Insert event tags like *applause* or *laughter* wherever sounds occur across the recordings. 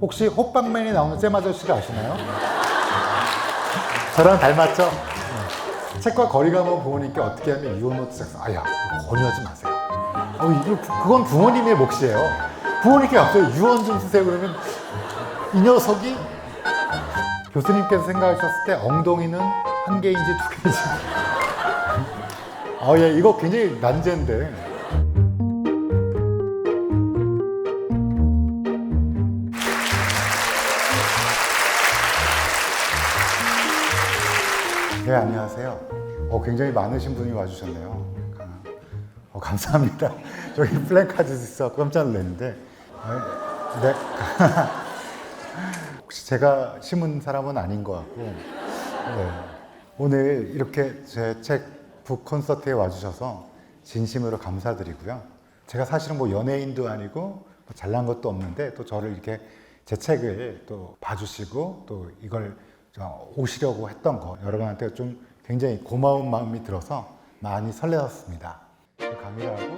혹시 호빵맨이 나오는 잼 아저씨를 아시나요? 저랑 닮았죠? 네. 책과 거리감은 부모님께 어떻게 하면 유언노트 작성. 아야, 권유하지 마세요. 어, 이거 부- 그건 부모님의 몫이에요. 부모님께 갑자기 유언 좀 쓰세요 그러면 이 녀석이 교수님께서 생각하셨을 때 엉덩이는 한 개인지 두 개인지. *laughs* 아, 예, 이거 굉장히 난제인데. 네, 안녕하세요. 어, 굉장히 많으신 분이 와주셨네요. 아, 어, 감사합니다. *laughs* 저기 플랜카드 있어 깜짝 놀랐는데. 아, 네. *laughs* 혹시 제가 심은 사람은 아닌 것 같고. 네. 오늘 이렇게 제 책 북 콘서트에 와주셔서 진심으로 감사드리고요. 제가 사실은 뭐 연예인도 아니고 뭐 잘난 것도 없는데 또 저를 이렇게 제 책을 또 봐주시고 또 이걸 저 오시려고 했던 거 여러분한테 좀 굉장히 고마운 마음이 들어서 많이 설레었습니다. 강의하고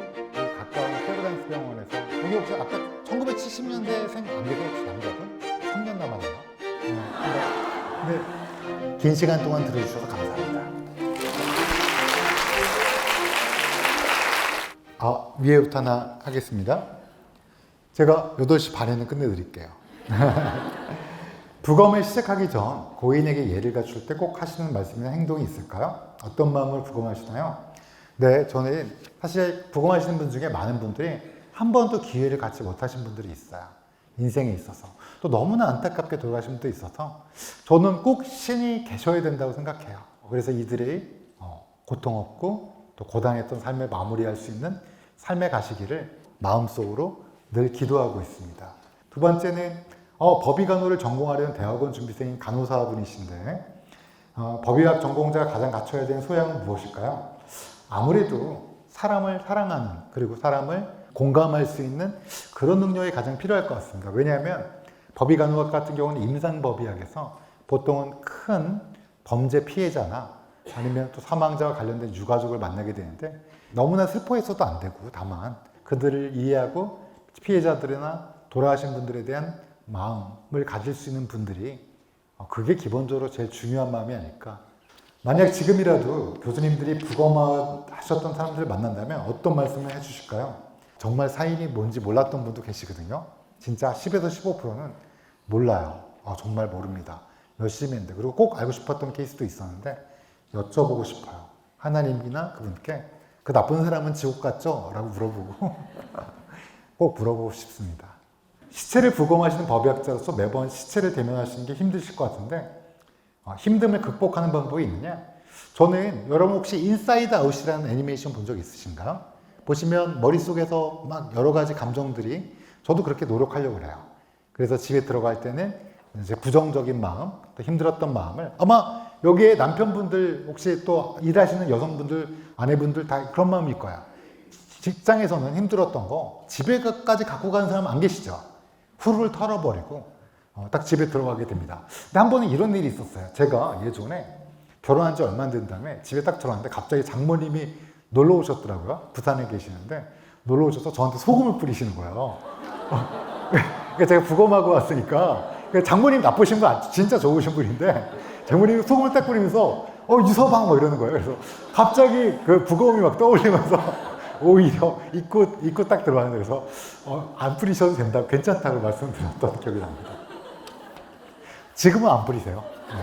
가까운 세브란스 병원에서 여기 혹시 아까 1970년대 생 안 계세요? 남자분? 3년 남았나요? 네. 근데 긴 시간 동안 들어주셔서 감사합니다. 아, 위에부터 하나 하겠습니다. 제가 8시 반에는 끝내드릴게요. *laughs* 부검을 시작하기 전 고인에게 예를 갖출 때 꼭 하시는 말씀이나 행동이 있을까요? 어떤 마음으로 부검하시나요? 네, 저는 사실 부검하시는 분 중에 많은 분들이 한 번도 기회를 갖지 못하신 분들이 있어요. 인생에 있어서. 또 너무나 안타깝게 돌아가신 분도 있어서 저는 꼭 신이 계셔야 된다고 생각해요. 그래서 이들이 어, 고통 없고 또 고단했던 삶을 마무리할 수 있는 삶의 가시기를 마음속으로 늘 기도하고 있습니다. 두 번째는 어, 법의간호를 전공하려는 대학원 준비생인 간호사분이신데 어, 법의학 전공자가 가장 갖춰야 되는 소양은 무엇일까요? 아무래도 사람을 사랑하는 그리고 사람을 공감할 수 있는 그런 능력이 가장 필요할 것 같습니다. 왜냐하면 법의간호학 같은 경우는 임상법의학에서 보통은 큰 범죄 피해자나 아니면 또 사망자와 관련된 유가족을 만나게 되는데 너무나 슬퍼해서도 안 되고 다만 그들을 이해하고 피해자들이나 돌아가신 분들에 대한 마음을 가질 수 있는 분들이 어, 그게 기본적으로 제일 중요한 마음이 아닐까. 만약 지금이라도 교수님들이 부검하셨던 사람들을 만난다면 어떤 말씀을 해주실까요? 정말 사인이 뭔지 몰랐던 분도 계시거든요. 진짜 10에서 15%는 몰라요. 아, 정말 모릅니다. 열심히 했는데. 그리고 꼭 알고 싶었던 케이스도 있었는데 여쭤보고 싶어요. 하나님이나 그분께 그 나쁜 사람은 지옥 갔죠? 라고 물어보고 *laughs* 꼭 물어보고 싶습니다. 시체를 부검하시는 법의학자로서 매번 시체를 대면하시는 게 힘드실 것 같은데 어, 힘듦을 극복하는 방법이 있느냐? 저는 여러분 혹시 인사이드 아웃이라는 애니메이션 본 적 있으신가요? 보시면 머릿속에서 막 여러 가지 감정들이 저도 그렇게 노력하려고 그래요. 그래서 집에 들어갈 때는 이제 부정적인 마음, 또 힘들었던 마음을 아마 여기에 남편분들 혹시 또 일하시는 여성분들, 아내분들 다 그런 마음일 거야. 직장에서는 힘들었던 거 집에까지 갖고 가는 사람 안 계시죠? 후루를 털어버리고 어, 딱 집에 들어가게 됩니다. 근데 한 번은 이런 일이 있었어요. 제가 예전에 결혼한 지 얼마 안 된 다음에 집에 딱 들어갔는데 갑자기 장모님이 놀러 오셨더라고요. 부산에 계시는데 놀러 오셔서 저한테 소금을 뿌리시는 거예요. 그러니까 *laughs* 제가 부검하고 왔으니까 그 장모님 나쁘신 분 진짜 좋으신 분인데 장모님이 소금을 딱 뿌리면서 어 유서방 뭐 이러는 거예요. 그래서 갑자기 그 부검이 막 떠올리면서 오히려 입고 입고 딱 들어왔는데 그래서 어, 안 뿌리셔도 된다, 괜찮다고 말씀드렸던 기억이 납니다. 지금은 안 뿌리세요. 네.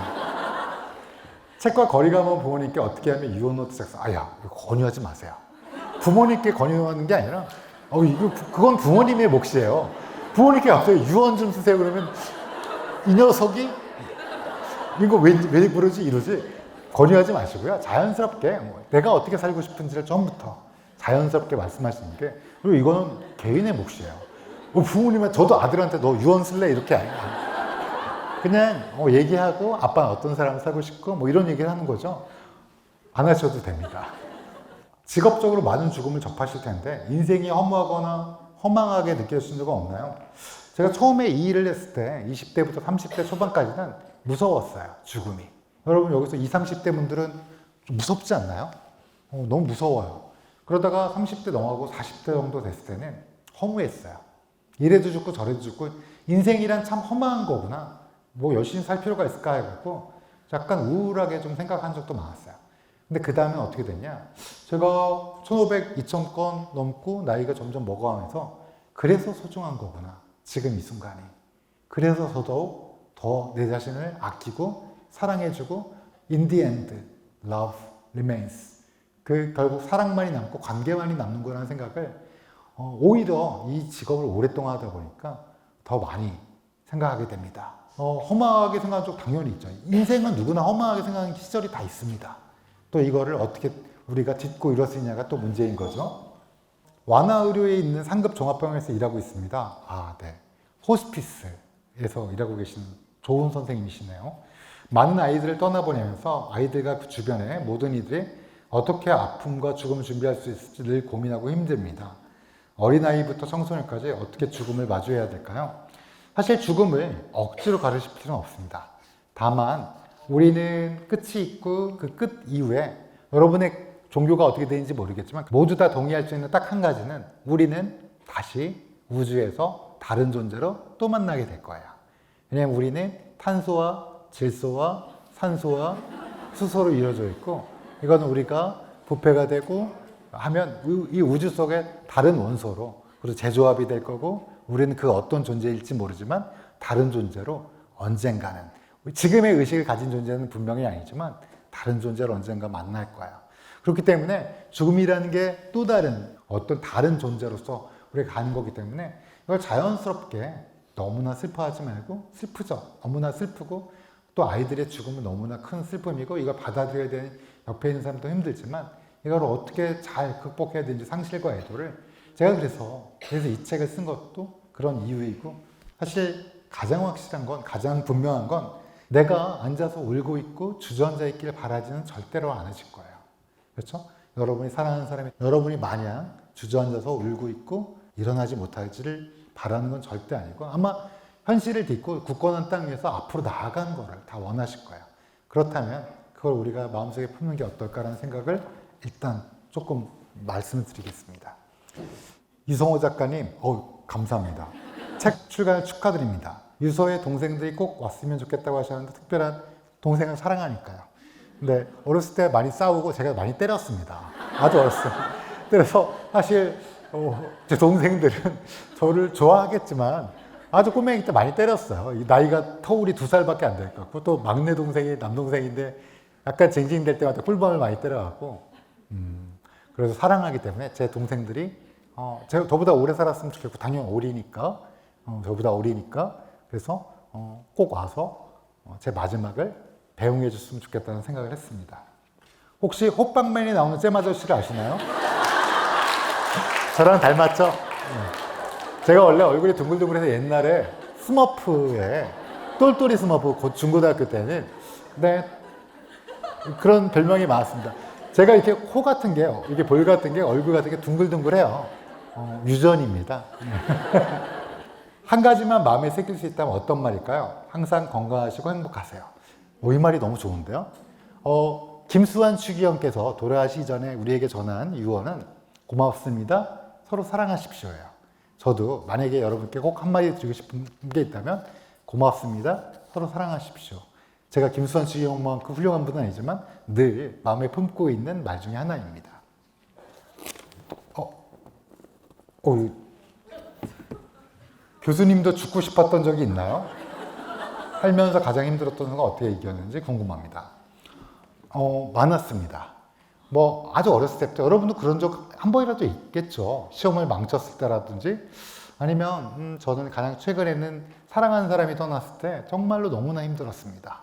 책과 거리감은 부모님께 어떻게 하면 유언노트 작성. 아야, 권유하지 마세요. 부모님께 권유하는 게 아니라, 어, 이거 부- 그건 부모님의 몫이에요. 부모님께 갑자기 유언 좀 쓰세요 그러면 이 녀석이 이거 왜, 왜 그러지 이러지 권유하지 마시고요. 자연스럽게 뭐 내가 어떻게 살고 싶은지를 처음부터 자연스럽게 말씀하시는 게 그리고 이거는 개인의 몫이에요. 어, 부모님은 저도 아들한테 너 유언 쓸래 이렇게 안- 그냥 어, 얘기하고 아빠는 어떤 사람 살고 싶고 뭐 이런 얘기를 하는 거죠. 안 하셔도 됩니다. 직업적으로 많은 죽음을 접하실 텐데 인생이 허무하거나 허망하게 느껴지신 적은 없나요? 제가 처음에 이 일을 했을 때 20대부터 30대 초반까지는 무서웠어요. 죽음이. 여러분 여기서 20, 30대 분들은 좀 무섭지 않나요? 어, 너무 무서워요. 그러다가 30대 넘어가고 40대 정도 됐을 때는 허무했어요. 이래도 죽고 저래도 죽고 인생이란 참 험한 거구나. 뭐 열심히 살 필요가 있을까 해갖고 약간 우울하게 좀 생각한 적도 많았어요. 근데 그 다음엔 어떻게 됐냐? 제가 1500, 2000건 넘고 나이가 점점 먹어가면서 그래서 소중한 거구나. 지금 이 순간이. 그래서 더더욱 더 내 자신을 아끼고 사랑해주고 in the end, love remains. 그 결국 사랑만이 남고 관계만이 남는 거라는 생각을 어, 오히려 이 직업을 오랫동안 하다 보니까 더 많이 생각하게 됩니다. 어, 험하게 생각한 적 당연히 있죠. 인생은 누구나 험하게 생각하는 시절이 다 있습니다. 또 이거를 어떻게 우리가 딛고 일어서냐가 또 문제인 거죠. 완화의료에 있는 상급 종합병원에서 일하고 있습니다. 아, 네. 호스피스에서 일하고 계시는 좋은 선생님이시네요. 많은 아이들을 떠나보내면서 아이들과 그 주변의 모든 이들이 어떻게 아픔과 죽음을 준비할 수 있을지 늘 고민하고 힘듭니다. 어린아이부터 청소년까지 어떻게 죽음을 마주해야 될까요? 사실 죽음을 억지로 가르칠 필요는 없습니다. 다만 우리는 끝이 있고 그 끝 이후에 여러분의 종교가 어떻게 되는지 모르겠지만 모두 다 동의할 수 있는 딱 한 가지는 우리는 다시 우주에서 다른 존재로 또 만나게 될 거예요. 왜냐하면 우리는 탄소와 질소와 산소와 수소로 이루어져 있고 이건 우리가 부패가 되고 하면 이 우주 속에 다른 원소로 그리고 재조합이 될 거고 우리는 그 어떤 존재일지 모르지만 다른 존재로 언젠가는 지금의 의식을 가진 존재는 분명히 아니지만 다른 존재를 언젠가 만날 거야. 그렇기 때문에 죽음이라는 게 또 다른 어떤 다른 존재로서 우리가 가는 거기 때문에 이걸 자연스럽게 너무나 슬퍼하지 말고 슬프죠. 너무나 슬프고 또 아이들의 죽음은 너무나 큰 슬픔이고 이걸 받아들여야 되는 옆에 있는 사람도 힘들지만 이걸 어떻게 잘 극복해야 되는지 상실과 애도를 제가 그래서 그래서 이 책을 쓴 것도 그런 이유이고 사실 가장 확실한 건 가장 분명한 건 내가 앉아서 울고 있고 주저앉아 있기를 바라지는 절대로 않으실 거예요. 그렇죠? 여러분이 사랑하는 사람이 여러분이 마냥 주저앉아서 울고 있고 일어나지 못할지를 바라는 건 절대 아니고 아마 현실을 딛고 굳건한 땅 위에서 앞으로 나아가는 거를 다 원하실 거예요. 그렇다면 그걸 우리가 마음속에 품는 게 어떨까라는 생각을 일단 조금 말씀을 드리겠습니다. 이성호 작가님, 어 감사합니다. 책 출간 축하드립니다. 유서의 동생들이 꼭 왔으면 좋겠다고 하셨는데 특별한 동생을 사랑하니까요. 근데 어렸을 때 많이 싸우고 제가 많이 때렸습니다. 아주 어렸어요. 그래서 사실 어, 제 동생들은 저를 좋아하겠지만 아주 꼬맹이 때 많이 때렸어요. 이 나이가 터울이 두 살밖에 안 될 것 같고 또 막내 동생이 남동생인데 약간 쟁쟁될 때마다 꿀밤을 많이 때려갖고 음, 그래서 사랑하기 때문에 제 동생들이 어, 제가 저보다 오래 살았으면 좋겠고 당연히 어리니까 어, 저보다 어리니까 그래서 어, 꼭 와서 어, 제 마지막을 배웅해 줬으면 좋겠다는 생각을 했습니다. 혹시 호빵맨이 나오는 잼 아저씨를 아시나요? 저랑 닮았죠? 네. 제가 원래 얼굴이 둥글둥글해서 옛날에 스머프에 똘똘이 스머프 곧 중고등학교 때는 네 그런 별명이 많았습니다. 제가 이렇게 코 같은 게 이게 볼 같은 게 얼굴 같은 게 둥글둥글해요. 어, 유전입니다. *laughs* 한 가지만 마음에 새길 수 있다면 어떤 말일까요? 항상 건강하시고 행복하세요. 오, 이 말이 너무 좋은데요? 어, 김수환 추기형께서 돌아가시기 전에 우리에게 전한 유언은 고맙습니다. 서로 사랑하십시오예요. 저도 만약에 여러분께 꼭 한마디 드리고 싶은 게 있다면 고맙습니다. 서로 사랑하십시오. 제가 김수환 추기형만큼 훌륭한 분은 아니지만 늘 마음에 품고 있는 말 중에 하나입니다. 어, 어, 교수님도 죽고 싶었던 적이 있나요? 살면서 가장 힘들었던 순간 어떻게 이겼는지 궁금합니다. 어, 많았습니다. 뭐 아주 어렸을 때부터 여러분도 그런 적 한 번이라도 있겠죠. 시험을 망쳤을 때라든지 아니면 음, 저는 가장 최근에는 사랑하는 사람이 떠났을 때 정말로 너무나 힘들었습니다.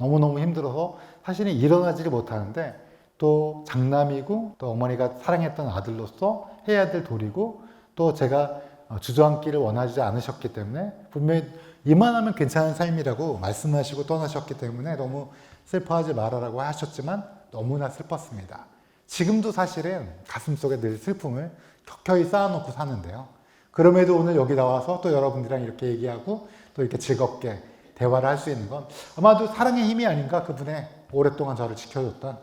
너무너무 힘들어서 사실은 일어나지를 못하는데 또 장남이고 또 어머니가 사랑했던 아들로서 해야 될 도리고 또 제가 어, 주저앉기를 원하지 않으셨기 때문에 분명히 이만하면 괜찮은 삶이라고 말씀하시고 떠나셨기 때문에 너무 슬퍼하지 말아라고 하셨지만 너무나 슬펐습니다. 지금도 사실은 가슴속에 늘 슬픔을 켜켜이 쌓아놓고 사는데요. 그럼에도 오늘 여기 나와서 또 여러분들이랑 이렇게 얘기하고 또 이렇게 즐겁게 대화를 할 수 있는 건 아마도 사랑의 힘이 아닌가 그분의 오랫동안 저를 지켜줬던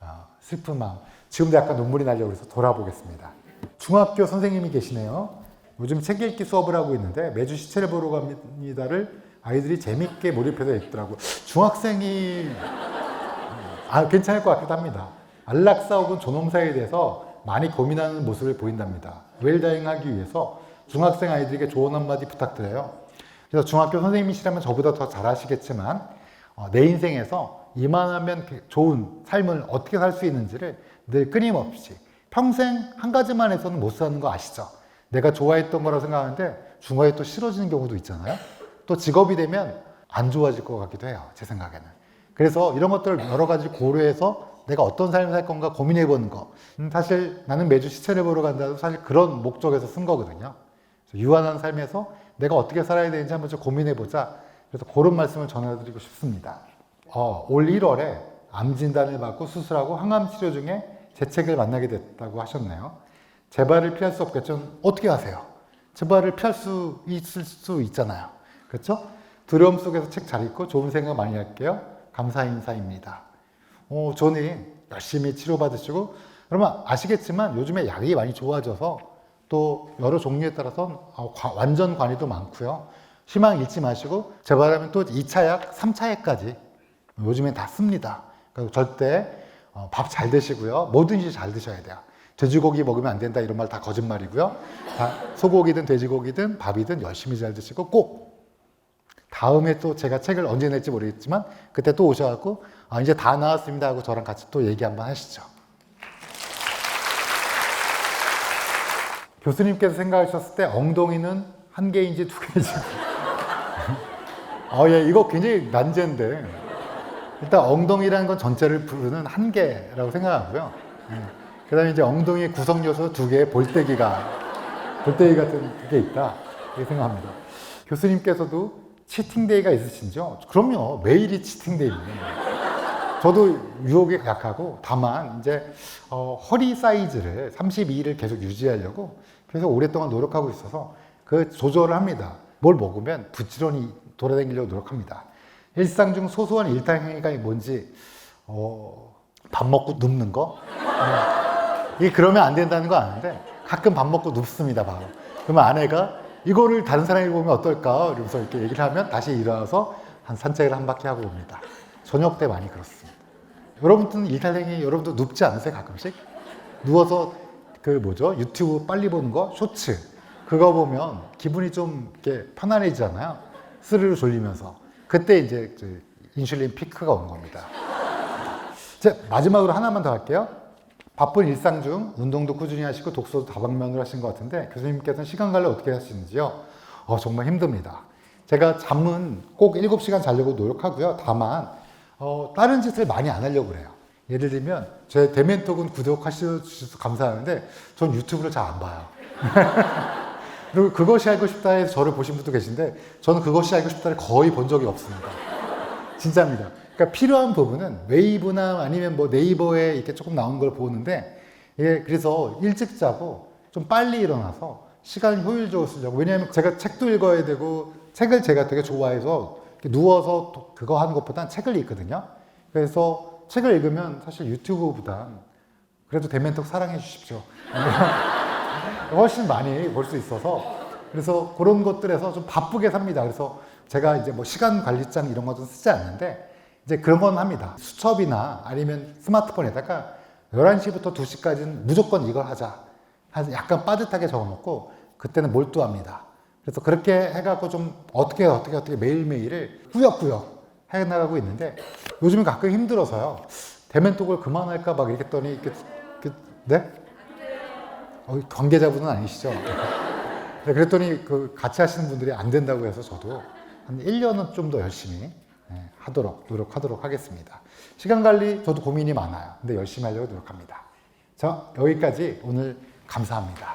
어, 슬픈 마음. 지금도 약간 눈물이 나려고 해서 돌아보겠습니다. 중학교 선생님이 계시네요. 요즘 책 읽기 수업을 하고 있는데 매주 시체를 보러 갑니다를 아이들이 재밌게 몰입해서 읽더라고. 중학생이 아 괜찮을 것 같기도 합니다. 안락사 혹은 존엄사에 대해서 많이 고민하는 모습을 보인답니다. 웰다잉하기 위해서 중학생 아이들에게 조언 한마디 부탁드려요. 그래서 중학교 선생님이시라면 저보다 더 잘하시겠지만 어, 내 인생에서 이만하면 좋은 삶을 어떻게 살 수 있는지를 늘 끊임없이 평생 한 가지만 해서는 못 사는 거 아시죠? 내가 좋아했던 거라고 생각하는데 중간에 또 싫어지는 경우도 있잖아요. 또 직업이 되면 안 좋아질 것 같기도 해요. 제 생각에는. 그래서 이런 것들을 여러 가지 고려해서 내가 어떤 삶을 살 건가 고민해 보는 거. 음, 사실 나는 매주 시체를 보러 간다도 사실 그런 목적에서 쓴 거거든요. 유한한 삶에서 내가 어떻게 살아야 되는지 한번 좀 고민해 보자. 그래서 그런 말씀을 전해드리고 싶습니다. 어, 올 1월에 암 진단을 받고 수술하고 항암 치료 중에 제 책을 만나게 됐다고 하셨네요. 재발을 피할 수 없겠죠. 어떻게 하세요? 재발을 피할 수 있을 수 있잖아요. 그렇죠? 두려움 속에서 책 잘 읽고 좋은 생각 많이 할게요. 감사 인사입니다. 어, 저는 열심히 치료받으시고 그러면 아시겠지만 요즘에 약이 많이 좋아져서 또 여러 종류에 따라서 어, 과- 완전 관리도 많고요. 희망 잃지 마시고 재발하면 또 2차 약, 3차 약까지 요즘엔 다 씁니다. 그리고 절대 어, 밥잘 드시고요. 뭐든지 잘 드셔야 돼요. 돼지고기 먹으면 안 된다 이런 말 다 거짓말이고요. 다 소고기든 돼지고기든 밥이든 열심히 잘 드시고 꼭 다음에 또 제가 책을 언제 낼지 모르겠지만 그때 또 오셔갖고 아, 이제 다 나왔습니다 하고 저랑 같이 또 얘기 한번 하시죠. 교수님께서 생각하셨을 때 엉덩이는 한 개인지 두 개인지. 아, 예, 이거 굉장히 난제인데. 일단 엉덩이라는 건 전체를 부르는 한 개라고 생각하고요. 예. 그 다음에 이제 엉덩이 구성 요소 두 개의 볼때기가, 볼때기 같은 게 있다. 이렇게 생각합니다. 교수님께서도 치팅데이가 있으신지요? 그럼요. 매일이 치팅데이입니다. 저도 유혹에 약하고 다만 이제 어, 허리 사이즈를 32를 계속 유지하려고 그래서 오랫동안 노력하고 있어서 그 조절을 합니다. 뭘 먹으면 부지런히 돌아다니려고 노력합니다. 일상 중 소소한 일탈 행위가 뭔지 어, 밥 먹고 눕는 거 네. 이게 그러면 안 된다는 거 아는데 가끔 밥 먹고 눕습니다 바로. 그러면 아내가 이거를 다른 사람이 보면 어떨까 이러면서 이렇게 얘기를 하면 다시 일어나서 한 산책을 한 바퀴 하고 옵니다. 저녁 때 많이 그렇습니다. 여러분들은 일탈행위 여러분도 눕지 않으세요 가끔씩? 누워서 그 뭐죠 유튜브 빨리 보는 거 쇼츠 그거 보면 기분이 좀 이렇게 편안해지잖아요 스르르 졸리면서 그때 이제 그 인슐린 피크가 오는 겁니다. 자 마지막으로 하나만 더 할게요. 바쁜 일상 중 운동도 꾸준히 하시고 독서도 다방면으로 하신 것 같은데 교수님께서는 시간 관리 어떻게 하시는지요? 어, 정말 힘듭니다. 제가 잠은 꼭 7시간 자려고 노력하고요. 다만 어, 다른 짓을 많이 안 하려고 그래요. 예를 들면 제 대멘톡은 구독하셔서 감사하는데 전 유튜브를 잘 안 봐요. *laughs* 그리고 그것이 알고 싶다 해서 저를 보신 분도 계신데 저는 그것이 알고 싶다를 거의 본 적이 없습니다. 진짜입니다. 그러니까 필요한 부분은 웨이브나 아니면 뭐 네이버에 이렇게 조금 나온 걸 보는데 예, 그래서 일찍 자고 좀 빨리 일어나서 시간 효율적으로 쓰려고 왜냐하면 제가 책도 읽어야 되고 책을 제가 되게 좋아해서 누워서 또 그거 하는 것보단 책을 읽거든요. 그래서 책을 읽으면 사실 유튜브보단 그래도 대멘톡 사랑해 주십시오. *laughs* 훨씬 많이 볼 수 있어서 그래서 그런 것들에서 좀 바쁘게 삽니다. 그래서 제가 이제 뭐 시간 관리장 이런 거 좀 쓰지 않는데 이제 그런 건 합니다. 수첩이나 아니면 스마트폰에다가 11시부터 2시까지는 무조건 이걸 하자. 한 약간 빠듯하게 적어놓고 그때는 몰두합니다. 그래서 그렇게 해갖고 좀 어떻게 어떻게 어떻게 매일매일을 꾸역꾸역 해나가고 있는데 요즘은 가끔 힘들어서요. 대면톡을 그만할까 막 이렇게 했더니 이렇게, 이렇게 네? 어, 관계자분은 아니시죠? 네, 그랬더니 그 같이 하시는 분들이 안 된다고 해서 저도 한 1년은 좀 더 열심히 네, 하도록 노력하도록 하겠습니다. 시간 관리 저도 고민이 많아요. 근데 열심히 하려고 노력합니다. 자, 여기까지 오늘 감사합니다.